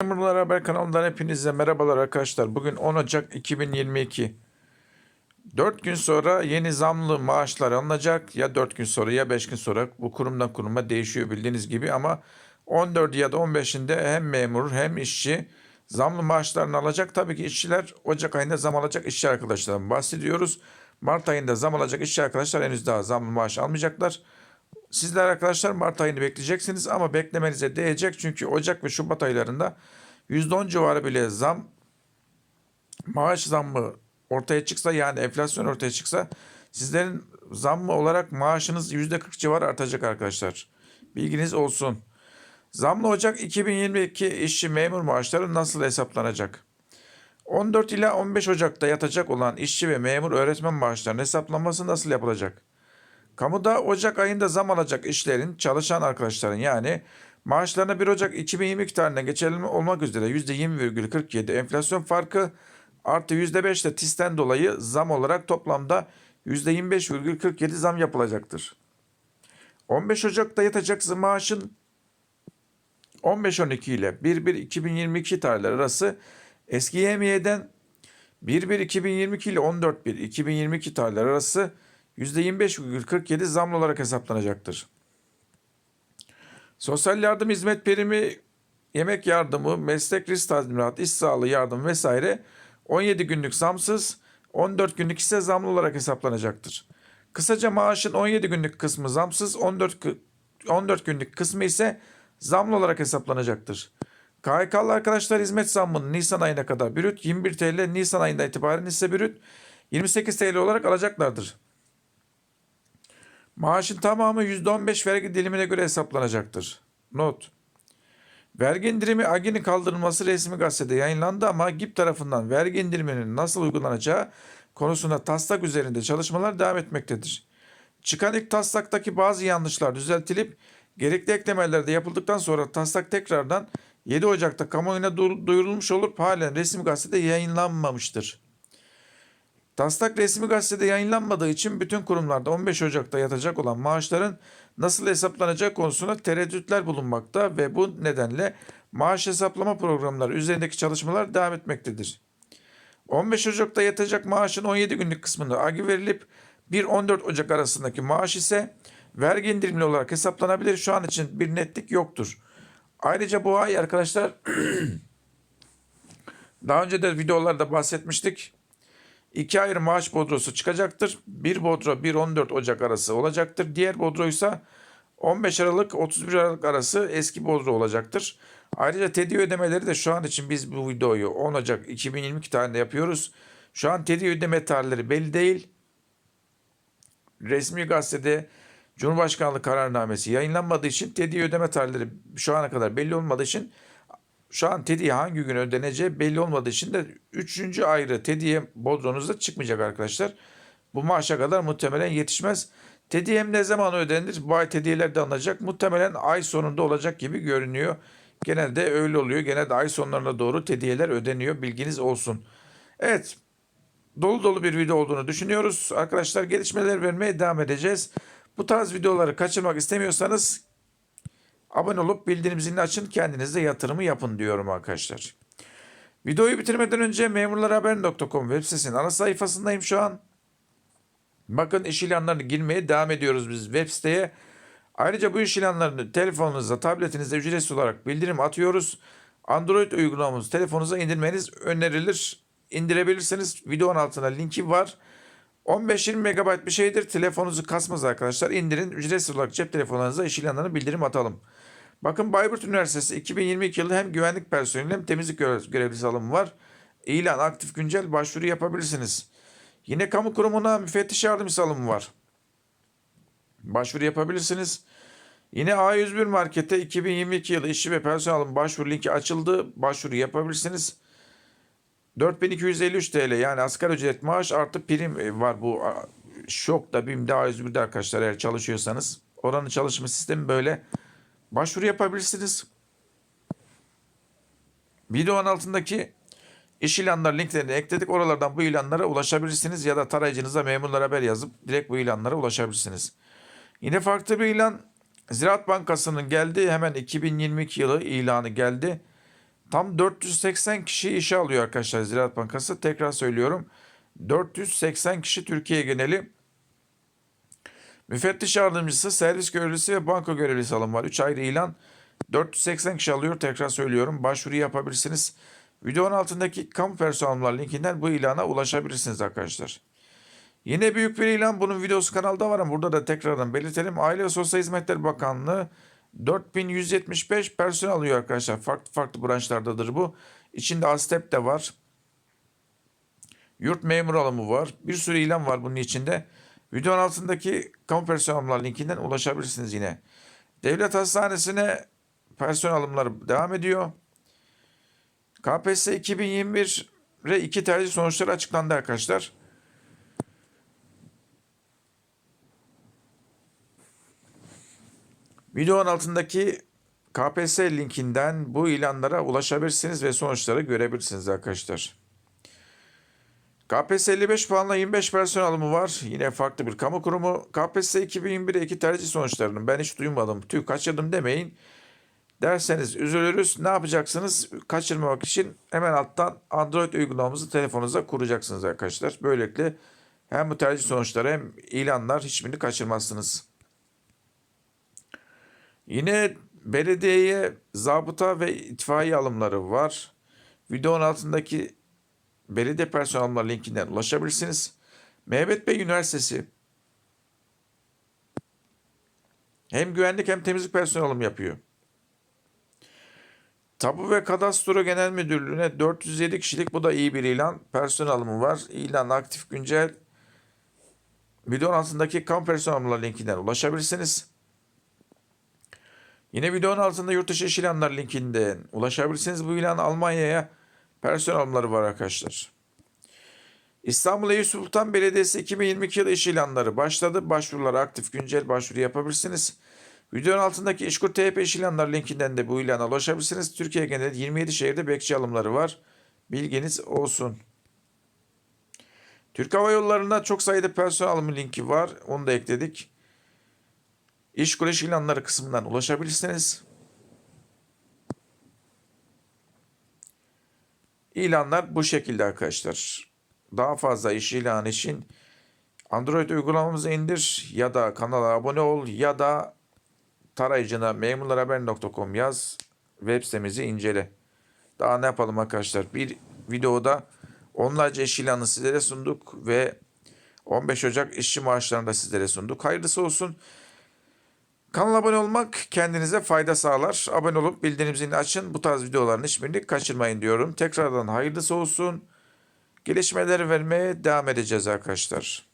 Memurlar Haber kanalından hepinize merhabalar arkadaşlar. Bugün 10 Ocak 2022. 4 gün sonra yeni zamlı maaşlar alınacak. Ya 4 gün sonra ya 5 gün sonra bu kurumdan kuruma değişiyor bildiğiniz gibi ama 14 ya da 15'inde hem memur hem işçi zamlı maaşlarını alacak. Tabii ki işçiler Ocak ayında zam alacak işçi arkadaşlardan bahsediyoruz. Mart ayında zam alacak işçi arkadaşlar henüz daha zamlı maaş almayacaklar. Sizler arkadaşlar Mart ayını bekleyeceksiniz ama beklemenize değecek çünkü Ocak ve Şubat aylarında %10 civarı bile zam maaş zammı ortaya çıksa yani enflasyon ortaya çıksa sizlerin zammı olarak maaşınız %40 civarı artacak arkadaşlar. Bilginiz olsun. Zamlı Ocak 2022 işçi memur maaşları nasıl hesaplanacak? 14 ila 15 Ocak'ta yatacak olan işçi ve memur öğretmen maaşlarının hesaplanması nasıl yapılacak? Kamuda Ocak ayında zam alacak işlerin çalışan arkadaşların yani maaşlarına 1 Ocak 2022 tarihinde geçerli olmak üzere %20,47 enflasyon farkı artı %5 de TİS'ten dolayı zam olarak toplamda %25,47 zam yapılacaktır. 15 Ocak'ta yatacak maaşın 15-12 ile 1-1-2022 tarihleri arası eski YMY'den 1-1-2022 ile 14-1-2022 tarihleri arası %25,47 zamlı olarak hesaplanacaktır. Sosyal yardım hizmet primi, yemek yardımı, meslek risk tazminatı, iş sağlığı yardım vesaire 17 günlük zamsız, 14 günlük ise zamlı olarak hesaplanacaktır. Kısaca maaşın 17 günlük kısmı zamsız, 14, 14 günlük kısmı ise zamlı olarak hesaplanacaktır. KHK'lı arkadaşlar hizmet zammını Nisan ayına kadar bürüt, 21 TL Nisan ayında itibaren ise bürüt 28 TL olarak alacaklardır. Maaşın tamamı %15 vergi dilimine göre hesaplanacaktır. Not. Vergi indirimi AGİ'nin kaldırılması resmi gazetede yayınlandı ama GİP tarafından vergi indiriminin nasıl uygulanacağı konusunda taslak üzerinde çalışmalar devam etmektedir. Çıkan ilk taslaktaki bazı yanlışlar düzeltilip gerekli eklemeler de yapıldıktan sonra taslak tekrardan 7 Ocak'ta kamuoyuna duyurulmuş olup halen resmi gazetede yayınlanmamıştır. Taslak resmi gazetede yayınlanmadığı için bütün kurumlarda 15 Ocak'ta yatacak olan maaşların nasıl hesaplanacağı konusunda tereddütler bulunmakta ve bu nedenle maaş hesaplama programları üzerindeki çalışmalar devam etmektedir. 15 Ocak'ta yatacak maaşın 17 günlük kısmında agi verilip 1-14 Ocak arasındaki maaş ise vergi indirimli olarak hesaplanabilir. Şu an için bir netlik yoktur. Ayrıca bu ay arkadaşlar daha önce de videolarda bahsetmiştik. İki ayrı maaş bodrosu çıkacaktır. Bir bodro 1-14 Ocak arası olacaktır. Diğer bodro ise 15 Aralık 31 Aralık arası eski bodro olacaktır. Ayrıca tedi ödemeleri de şu an için biz bu videoyu 10 Ocak 2022 tarihinde yapıyoruz. Şu an tedi ödeme tarihleri belli değil. Resmi gazetede Cumhurbaşkanlığı kararnamesi yayınlanmadığı için tedi ödeme tarihleri şu ana kadar belli olmadığı için şu an TEDİ'ye hangi gün ödeneceği belli olmadığı için de 3. ayrı TEDİ'ye bodronuzda çıkmayacak arkadaşlar. Bu maaşa kadar muhtemelen yetişmez. TEDİ'ye ne zaman ödenir? Bu ay TEDİ'ler de alınacak. Muhtemelen ay sonunda olacak gibi görünüyor. Genelde öyle oluyor. Genelde ay sonlarına doğru TEDİ'ler ödeniyor. Bilginiz olsun. Evet. Dolu dolu bir video olduğunu düşünüyoruz. Arkadaşlar gelişmeler vermeye devam edeceğiz. Bu tarz videoları kaçırmak istemiyorsanız Abone olup bildirim zilini açın kendinize yatırımı yapın diyorum arkadaşlar. Videoyu bitirmeden önce memurlarhaber.com web sitesinin ana sayfasındayım şu an. Bakın iş ilanlarını girmeye devam ediyoruz biz web siteye. Ayrıca bu iş ilanlarını telefonunuza, tabletinizde ücretsiz olarak bildirim atıyoruz. Android uygulamamızı telefonunuza indirmeniz önerilir. İndirebilirsiniz. Videonun altına linki var. 15-20 MB bir şeydir. Telefonunuzu kasmaz arkadaşlar. İndirin. Ücretsiz olarak cep telefonlarınıza iş ilanlarını bildirim atalım. Bakın Bayburt Üniversitesi 2022 yılı hem güvenlik personeli hem temizlik görevlisi alımı var. İlan aktif güncel başvuru yapabilirsiniz. Yine kamu kurumuna müfettiş yardımcısı alımı var. Başvuru yapabilirsiniz. Yine A101 Market'te 2022 yılı işçi ve personel alımı başvuru linki açıldı. Başvuru yapabilirsiniz. 4253 TL yani asgari ücret maaş artı prim var bu şok da BİM'de A101'de arkadaşlar eğer çalışıyorsanız. Oranın çalışma sistemi böyle. Başvuru yapabilirsiniz. Videonun altındaki iş ilanları linklerini ekledik. Oralardan bu ilanlara ulaşabilirsiniz ya da tarayıcınıza memurlar haber yazıp direkt bu ilanlara ulaşabilirsiniz. Yine farklı bir ilan Ziraat Bankası'nın geldi. Hemen 2022 yılı ilanı geldi. Tam 480 kişi işe alıyor arkadaşlar Ziraat Bankası. Tekrar söylüyorum. 480 kişi Türkiye geneli. Müfettiş yardımcısı, servis görevlisi ve banka görevlisi alım var. 3 ayrı ilan. 480 kişi alıyor. Tekrar söylüyorum. Başvuru yapabilirsiniz. Videonun altındaki kamu personeller linkinden bu ilana ulaşabilirsiniz arkadaşlar. Yine büyük bir ilan. Bunun videosu kanalda var ama burada da tekrardan belirtelim. Aile ve Sosyal Hizmetler Bakanlığı 4175 personel alıyor arkadaşlar. Farklı farklı branşlardadır bu. İçinde ASTEP de var. Yurt memur alımı var. Bir sürü ilan var bunun içinde. Videonun altındaki kamu personel linkinden ulaşabilirsiniz yine. Devlet hastanesine personel alımları devam ediyor. KPSS 2021 ve iki tercih sonuçları açıklandı arkadaşlar. Videonun altındaki KPSS linkinden bu ilanlara ulaşabilirsiniz ve sonuçları görebilirsiniz arkadaşlar. KPSS 55 puanla 25 personel alımı var. Yine farklı bir kamu kurumu. KPSS 2021'e iki tercih sonuçlarını ben hiç duymadım. Tüh kaçırdım demeyin. Derseniz üzülürüz. Ne yapacaksınız? Kaçırmamak için hemen alttan Android uygulamamızı telefonunuza kuracaksınız arkadaşlar. Böylelikle hem bu tercih sonuçları hem ilanlar hiçbirini kaçırmazsınız. Yine belediyeye zabıta ve itfaiye alımları var. Videonun altındaki belediye personel alımları linkinden ulaşabilirsiniz. Mehmet Bey Üniversitesi hem güvenlik hem temizlik personel alımı yapıyor. Tabu ve Kadastro Genel Müdürlüğü'ne 407 kişilik bu da iyi bir ilan. Personel alımı var. İlan aktif güncel. Videonun altındaki kamu personel linkinden ulaşabilirsiniz. Yine videonun altında yurt dışı iş ilanları linkinden ulaşabilirsiniz. Bu ilan Almanya'ya personel alımları var arkadaşlar. İstanbul Eyüp Sultan Belediyesi 2022 yılı iş ilanları başladı. Başvurular aktif güncel başvuru yapabilirsiniz. Videonun altındaki İşkur TP iş ilanları linkinden de bu ilana ulaşabilirsiniz. Türkiye genelinde 27 şehirde bekçi alımları var. Bilginiz olsun. Türk Hava Yolları'nda çok sayıda personel alımı linki var. Onu da ekledik. İşkur iş ilanları kısmından ulaşabilirsiniz. İlanlar bu şekilde arkadaşlar. Daha fazla iş ilanı için Android uygulamamızı indir ya da kanala abone ol ya da tarayıcına memurlarhaber.com yaz web sitemizi incele. Daha ne yapalım arkadaşlar? Bir videoda onlarca iş ilanı sizlere sunduk ve 15 Ocak işçi maaşlarını da sizlere sunduk. Hayırlısı olsun. Kanala abone olmak kendinize fayda sağlar. Abone olup bildirim zilini açın. Bu tarz videoların hiçbirini kaçırmayın diyorum. Tekrardan hayırlısı olsun. Gelişmeleri vermeye devam edeceğiz arkadaşlar.